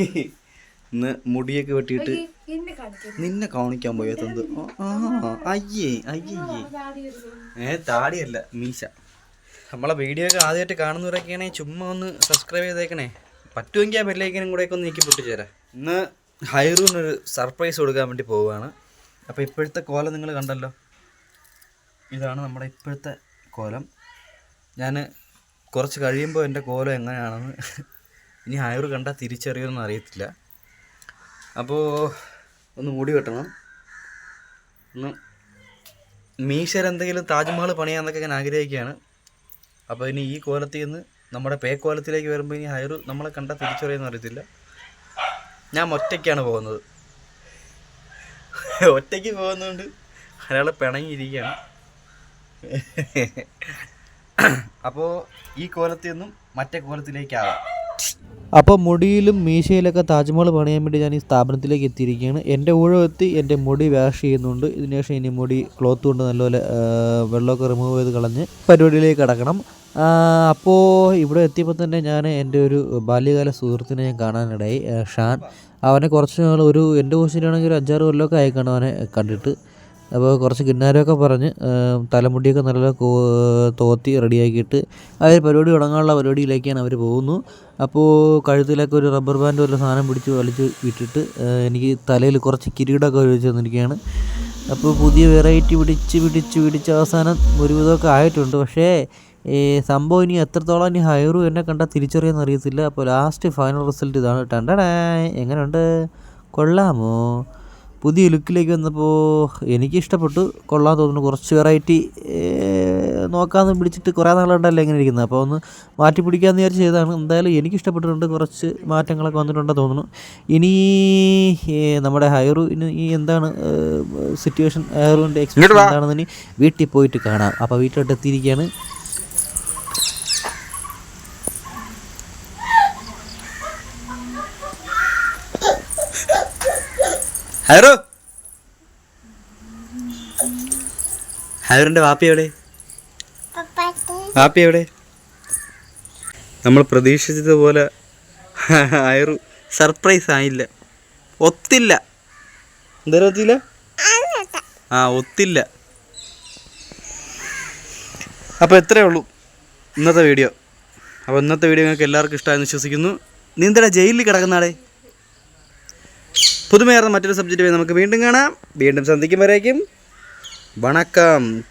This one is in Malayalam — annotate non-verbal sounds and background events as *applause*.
ഇന്ന് മുടിയൊക്കെ വെട്ടിയിട്ട് നിന്നെ കാണിക്കാൻ പോയത് ആ അയ്യേ അയ്യേ. ഏ താടിയല്ല മീശ. നമ്മളെ വീഡിയോ ഒക്കെ ആദ്യമായിട്ട് കാണുന്നവരൊക്കെയാണെ ചുമ്മാ ഒന്ന് സബ്സ്ക്രൈബ് ചെയ്തേക്കണേ. പറ്റുമെങ്കിൽ ആ ബെല്ലൈക്കനും കൂടെ ഒക്കെ ഒന്ന് നീക്കി പൊട്ടിച്ചേരാം. ഇന്ന് ഹൈറൂനൊരു സർപ്രൈസ് കൊടുക്കാൻ വേണ്ടി പോവുകയാണ്. അപ്പോൾ ഇപ്പോഴത്തെ കോലം നിങ്ങൾ കണ്ടല്ലോ. ഇതാണ് നമ്മുടെ ഇപ്പോഴത്തെ കോലം. ഞാൻ കുറച്ച് കഴിയുമ്പോൾ എന്റെ കോലം എങ്ങനെയാണെന്ന് ഇനി ഹൈറു കണ്ടാൽ തിരിച്ചറിയുമെന്ന് അറിയത്തില്ല. അപ്പോൾ ഒന്ന് മൂടി വെട്ടണം. ഒന്ന് മീശരെന്തെങ്കിലും താജ്മഹൽ പണിയാന്നൊക്കെ ഞാൻ ആഗ്രഹിക്കുകയാണ്. അപ്പോൾ ഇനി ഈ കോലത്തിൽ നിന്ന് നമ്മുടെ പേ കോലത്തിലേക്ക് വരുമ്പോൾ ഇനി ഹൈറു നമ്മളെ കണ്ടാൽ തിരിച്ചറിയുമെന്ന് അറിയത്തില്ല. ഞാൻ ഒറ്റയ്ക്കാണ് പോകുന്നത്. ഒറ്റയ്ക്ക് പോകുന്നതുകൊണ്ട് അയാൾ പിണങ്ങിയിരിക്കുകയാണ്. അപ്പോൾ ഈ കോലത്തിൽ നിന്നും മറ്റേ കോലത്തിലേക്കാവാം. അപ്പോൾ മുടിയിലും മീശയിലൊക്കെ താജ്മഹൽ പണിയാൻ വേണ്ടി ഞാൻ ഈ സ്ഥാപനത്തിലേക്ക് എത്തിയിരിക്കുകയാണ്. എന്റെ ഊഴം എത്തി എന്റെ മുടി വാഷ് ചെയ്യുന്നുണ്ട്. ഇതിനുശേഷം ഇനി മുടി ക്ലോത്ത് കൊണ്ട് നല്ലപോലെ വെള്ളമൊക്കെ റിമൂവ് ചെയ്ത് കളഞ്ഞ് പരിപാടിയിലേക്ക് കിടക്കണം. അപ്പോൾ ഇവിടെ എത്തിയപ്പോൾ തന്നെ ഞാൻ എന്റെ ഒരു ബാല്യകാല സുഹൃത്തിനെ ഞാൻ കാണാനിടയായി. ഷാൻ. അവനെ കുറച്ച് നാൾ ഒരു എന്റെ കോഴ്സിനാണെങ്കിൽ ഒരു അഞ്ചാറ് കൊല്ലമൊക്കെ ആയിക്കാണ് കാണും അവനെ കണ്ടിട്ട്. അപ്പോൾ കുറച്ച് കിന്നാരമൊക്കെ പറഞ്ഞ് തലമുടിയൊക്കെ നല്ല തോത്തി റെഡിയാക്കിയിട്ട് ഒരു പരിപാടി തുടങ്ങാനുള്ള പരിപാടിയിലേക്കാണ് അവർ പോകുന്നു. അപ്പോൾ കഴുത്തിലൊക്കെ ഒരു റബ്ബർ ബാൻഡ് വല്ല സാധനം പിടിച്ച് വലിച്ച് വിട്ടിട്ട് എനിക്ക് തലയിൽ കുറച്ച് കിരീടമൊക്കെ വെച്ച് തന്നിരിക്കുകയാണ്. അപ്പോൾ പുതിയ വെറൈറ്റി പിടിച്ച് പിടിച്ച് പിടിച്ച് അവസാനം ഒരുവിധമൊക്കെ ആയിട്ടുണ്ട്. പക്ഷേ ഈ സംഭവം ഇനി എത്രത്തോളം ഇനി ഹൈറു എന്നെ കണ്ടാൽ തിരിച്ചറിയാൻ അറിയത്തില്ല. അപ്പോൾ ലാസ്റ്റ് ഫൈനൽ റിസൾട്ട് ഇതാണ്. ടണ്ടടേ എങ്ങനെയുണ്ട്? കൊള്ളാമോ? പുതിയ ലുക്കിലേക്ക് വന്നപ്പോൾ എനിക്ക് ഇഷ്ടപ്പെട്ടു കൊള്ളാൻ തോന്നുന്നു. കുറച്ച് വെറൈറ്റി നോക്കാമെന്ന് പിടിച്ചിട്ട് കുറേ നാളുണ്ടല്ലോ എങ്ങനെ ഇരിക്കുന്നത്. അപ്പോൾ ഒന്ന് മാറ്റി പിടിക്കാമെന്ന് വിചാരിച്ച് ചെയ്തതാണ്. എന്തായാലും എനിക്ക് ഇഷ്ടപ്പെട്ടിട്ടുണ്ട് കുറച്ച് മാറ്റങ്ങളൊക്കെ വന്നിട്ടുണ്ടെന്ന് തോന്നുന്നു. ഇനി നമ്മുടെ ഹയറു ഇനി ഈ എന്താണ് സിറ്റുവേഷൻ ഹയറുവിന്റെ എക്സ്പീരിയൻസ് എന്താണെന്ന് ഇനി വീട്ടിൽ പോയിട്ട് കാണാം. അപ്പോൾ വീട്ടിലോട്ട് എത്തിയിരിക്കുകയാണ്. ഹൈറു! ഹൈറിന്റെ വാപ്പി എവിടെ? വാപ്പി എവിടെ? നമ്മൾ പ്രതീക്ഷിച്ചതുപോലെ *laughs* ഹൈറു സർപ്രൈസ് ആയില്ല. ഒത്തില്ല. എന്തായാലും ഒത്തില്ല ആ ഒത്തില്ല. അപ്പോൾ എത്രയേ ഉള്ളൂ ഇന്നത്തെ വീഡിയോ. അപ്പോൾ ഇന്നത്തെ വീഡിയോ നിങ്ങൾക്ക് എല്ലാവർക്കും ഇഷ്ടമായെന്ന് വിശ്വസിക്കുന്നു. നീ എന്താ ജയിലിൽ കിടക്കുന്നാടേ പുതുമയാർന്ന മറ്റൊരു സബ്ജക്റ്റുമായി നമുക്ക് വീണ്ടും കാണാം. വീണ്ടും സന്ധിക്കും വരേക്കും. வணக்கம்.